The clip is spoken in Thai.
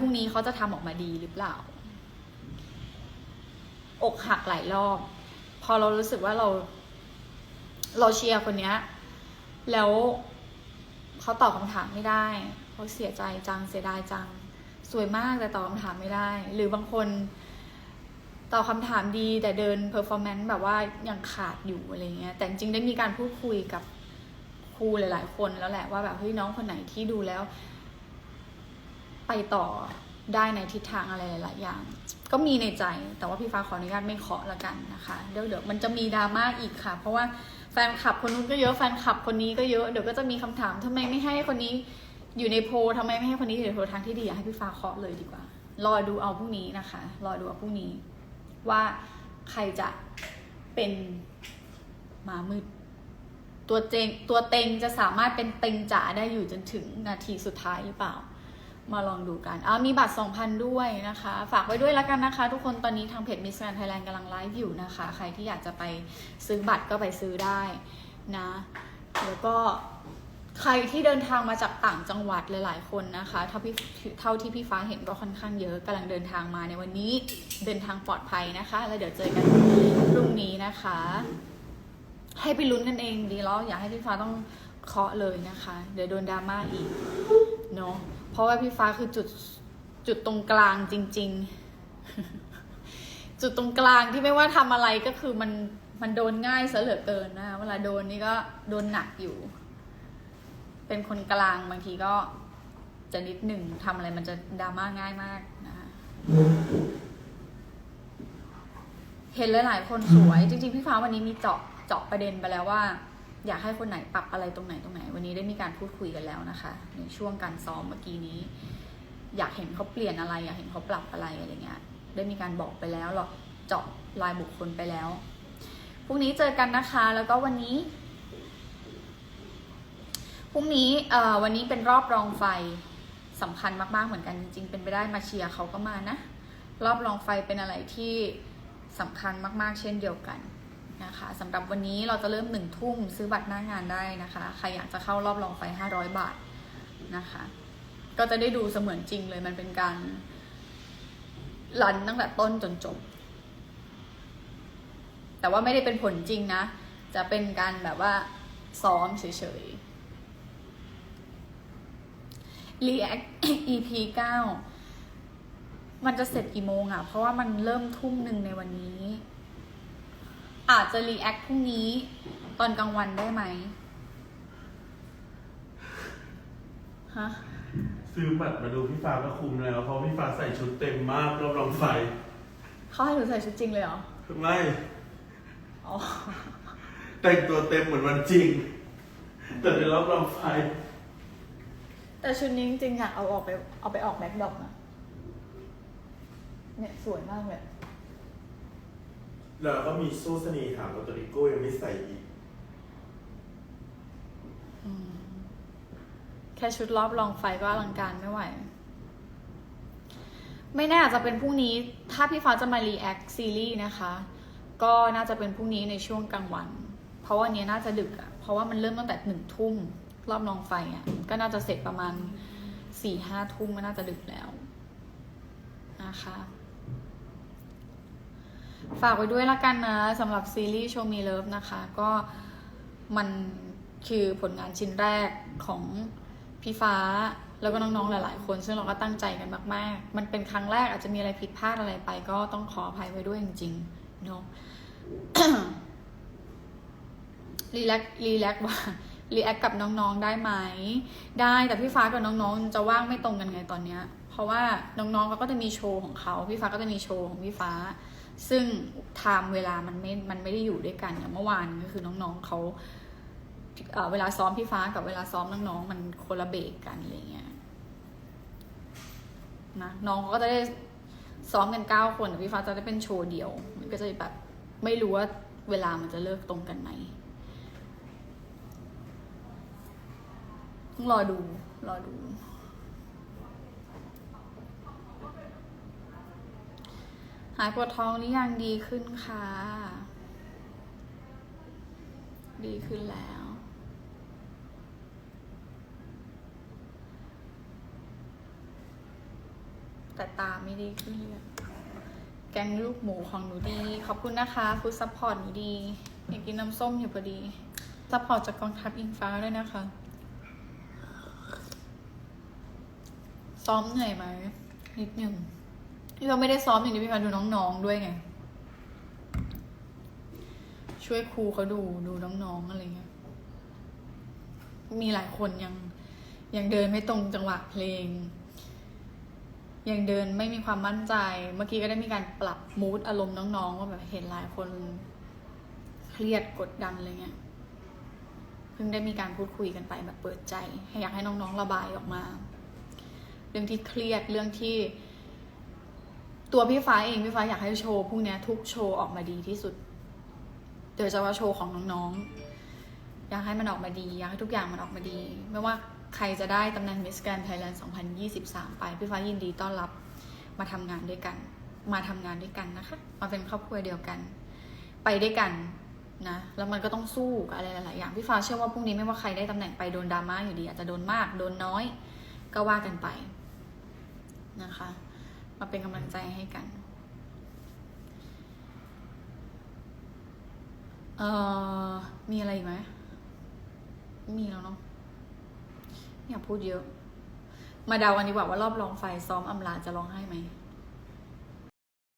พรุ่งนี้เขาจะทำออกมาดีหรือเปล่า อกหักหลายรอบ พอเรารู้สึกว่าเรา เราเชียร์คนเนี้ย แล้วเขาตอบคำถามไม่ได้เขาเสียใจจังเสียดายจัง สวยมากแต่ตอบคำถามไม่ได้ หรือบางคนตอบคำถามดีแต่เดินเพอร์ฟอร์แมนซ์แบบว่ายังขาดอยู่อะไรเงี้ยแต่จริงได้มีการพูดคุยกับครูหลาย ๆ คนแล้วแหละว่าแบบเฮ้ยน้องคนไหนที่ดูแล้ว ไปต่อได้ในทิศทางอะไรหลายๆอย่าง ก็มีในใจแต่ว่าพี่ฟ้าขออนุญาตไม่ขอละกันนะคะเดี๋ยวเดี๋ยวมันจะมีดราม่าอีกค่ะ เพราะว่าแฟนคลับคนนู้นก็เยอะแฟนคลับคนนี้ก็เยอะเดี๋ยวก็จะมีคำถามทำไมไม่ให้คนนี้อยู่ในโพลทำไมไม่ให้คนนี้อยู่ในโพลทางที่ดีอยากให้พี่ฟ้าเคาะเลยดีกว่า รอดูเอาพรุ่งนี้นะคะ รอดูเอาพรุ่งนี้ ว่าใครจะเป็นหมามืดตัวเจงตัวเต็งจะสามารถเป็นเต็งจ๋าได้อยู่จนถึงนาทีสุดท้ายหรือเปล่า มาลองดูกันอ่ามีบัตร 2,000 ด้วยนะคะ ฝากไว้ด้วยแล้วกันนะคะ ทุกคนตอนนี้ทางเพจ Miss Grand Thailand กำลังไลฟ์อยู่นะคะ ใครที่อยากจะไปซื้อบัตรก็ไปซื้อได้นะ แล้วก็ใครที่เดินทางมาจากต่างจังหวัดหลาย ๆ คนนะคะเท่าพี่เท่าที่พี่ฟ้าเห็นก็ค่อนข้างเยอะกำลังเดินทางมาในวันนี้เดินทางปลอดภัยนะคะ แล้วเดี๋ยวเจอกันพรุ่งนี้นะคะ ให้ไปลุ้นกันเองดีแล้วอย่าให้พี่ฟ้าต้องเคาะเลยนะคะ เดี๋ยวโดนดราม่าอีก เนาะเพราะว่าพี่ฟ้าคือจุดจุดตรงกลางจริง ๆ จุดตรงกลางที่ไม่ว่าทำอะไรก็คือมันมันโดนง่ายซะเหลือเกินนะคะเวลาโดนนี่ก็โดนหนักอยู่ เป็นคนกลางบางทีก็จะนิดหนึ่งทำอะไรมันจะดราม่าง่ายมากนะคะเห็นหลายๆคนสวย จริงๆ พี่ฟ้าวันนี้มีเจาะเจาะประเด็นไปแล้วว่า อยากให้คนไหนปรับอะไรตรงไหนตรงไหน วันนี้ได้มีการพูดคุยกันแล้วนะคะ ในช่วงการซ้อมเมื่อกี้นี้ อยากเห็นเขาเปลี่ยนอะไร อยากเห็นเขาปรับอะไรอะไรเงี้ยได้มีการบอกไปแล้วหรอกเจาะรายบุคคลไปแล้วพรุ่งนี้เจอกันนะคะ แล้วก็วันนี้พรุ่งนี้เอ่อวันนี้เป็นรอบรองไฟสำคัญมาก ๆ เหมือนกันจริง ๆ เป็นไปได้มาเชียร์เขาก็มานะ รอบรองไฟเป็นอะไรที่สำคัญมาก ๆ เช่นเดียวกัน นะคะสำหรับวันนี้เราจะเริ่มหนึ่งทุ่มซื้อบัตรหน้างานได้นะคะ ใครอยากจะเข้ารอบรองไฟ 500 บาทนะคะ ก็จะได้ดูเสมือนจริงเลยมันเป็นการรันตั้งแต่ต้นจนจบ แต่ว่าไม่ได้เป็นผลจริงนะ จะเป็นการแบบว่าซ้อมเฉยๆ React EP 9 มันจะเสร็จกี่โมงอะ่ะ เพราะว่ามันเริ่มทุ่มหนึ่งในวันนี้ อาจจะ React พรุ่งนี้ตอนกลางวันได้ไหมฮะซื้อบัตรมาดูพี่ฟ้าก็คุ้มแล้ว เพราะพี่ฟ้าใส่ชุดเต็มมากรอบรองไฟเขาให้หนูใส่ชุดจริงเลยเหรอไม่อ๋อแต่งตัวเต็มเหมือนวันจริง แต่ในรอบรองไฟ แต่ชุดนี้จริงๆอยากเอาออกไปเอาไปออกแบ็คดรอปนะเนี่ยสวยมากเลย แล้วก็มีสู้สนีถามว่าตัวนิโกยังไม่ใส่อีก อืมแค่ชุดรอบรองไฟก็อลังการไม่ไหว ไม่แน่อาจจะเป็นพรุ่งนี้ ถ้าพี่ฟ้าจะมารีแอคซีรีส์นะคะ ก็น่าจะเป็นพรุ่งนี้ในช่วงกลางวัน เพราะว่าเนี้ยน่าจะดึกอะ่ะเพราะว่ามันเริ่มตั้งแต่หนึ่งทุ่มรอบรองไฟอะ่ะก็น่าจะเสร็จประมาณสี่ห้าทุ่มก็น่าจะดึกแล้วนะคะ ฝากไว้ด้วยละกันนะสำหรับซีรีส์ Show Me Love นะคะ ก็มันคือผลงานชิ้นแรกของพี่ฟ้าแล้วก็น้องๆหลาย ๆ คน ซึ่งเราก็ตั้งใจกันมาก ๆ มันเป็นครั้งแรกอาจจะมีอะไรผิดพลาดอะไรไป ก็ต้องขออภัยไว้ด้วยจริงๆเนาะรีแลกรีแลกว่ารีแอคกับน้องๆได้ไหม ได้แต่พี่ฟ้ากับน้องๆ จะว่างไม่ตรงกันไงตอนเนี้ย เพราะว่าน้องๆเขาก็จะมีโชว์ของเขา พี่ฟ้าก็จะมีโชว์ของพี่ฟ้า ซึ่งไทม์เวลามันไม่ มันไม่ได้อยู่ด้วยกันอย่างเมื่อวานก็คือน้องๆเขาเอ่อเวลาซ้อมพี่ฟ้ากับเวลาซ้อมน้องๆมันคนละเบรกกันอะไรเงี้ยนะน้องเขาก็จะได้ซ้อมกันเก้าคนแต่พี่ฟ้าจะได้เป็นโชว์เดียว มันก็จะแบบไม่รู้ว่าเวลามันจะเลิกตรงกันไหมต้องรอดูรอดูายปวดท้องหรือยังดีขึ้นค่ะ ดีขึ้นแล้ว แต่ตาไม่ด้ขึ้นเลือดแกงลูกหมูของหนูดี ขอบคุณนะคะฟูดซัพพอร์ตหนูดีอยากกินน้ำส้มอยู่พอดีซัพพอร์ตจากกองทัพอิงฟ้าด้วยนะคะ ซ้อมเหนื่อยไหมนิดหนึ่ง พี่ว่าไม่ได้ซ้อมอย่างเดียวพี่ว่าดูน้องๆด้วยไง ช่วยครูเขาดูดูน้องๆอะไรเงี้ย มีหลายคนยังยังเดินไม่ตรงจังหวะเพลง ยังเดินไม่มีความมั่นใจ เมื่อกี้ก็ได้มีการปรับมูดอารมณ์น้องๆ ว่าแบบเห็นหลายคนเครียดกดดันอะไรเงี้ยเพิ่งได้มีการพูดคุยกันไปแบบเปิดใจ ให้อยากให้น้องๆระบายออกมา เรื่องที่เครียดเรื่องที่ ตัวพี่ฟ้าเองพี่ฟ้าอยากให้โชว์พวกเนี้ทุกโชว์ออกมาดีที่สุดโดยเฉพาะโชว์ของน้องๆ อยากให้มันออกมาดี อยากให้ทุกอย่างมันออกมาดี ไม่ว่าใครจะได้ตำแหน่ง Miss Grand Thailand 2023 ไป พี่ฟ้ายินดีต้อนรับมาทำงานด้วยกัน มาทำงานด้วยกันนะคะ มาเป็นครอบครัวเดียวกัน ไปด้วยกันนะ แล้วมันก็ต้องสู้กับอะไรหลายๆอย่าง พี่ฟ้าเชื่อว่าพรุ่งนี้ไม่ว่าใครได้ตำแหน่งไปโดนดราม่าอยู่ดี อาจจะโดนมาก โดนน้อย ก็ว่ากันไปนะคะ มาเป็นกำลังใจให้กันเอ่อมีอะไรอีกไหมมีแล้วเนาะไม่อยากพูดเยอะ มาเดากันดีกว่าว่ารอบลองไฟซ้อมอำลาจะร้องไห้ไหม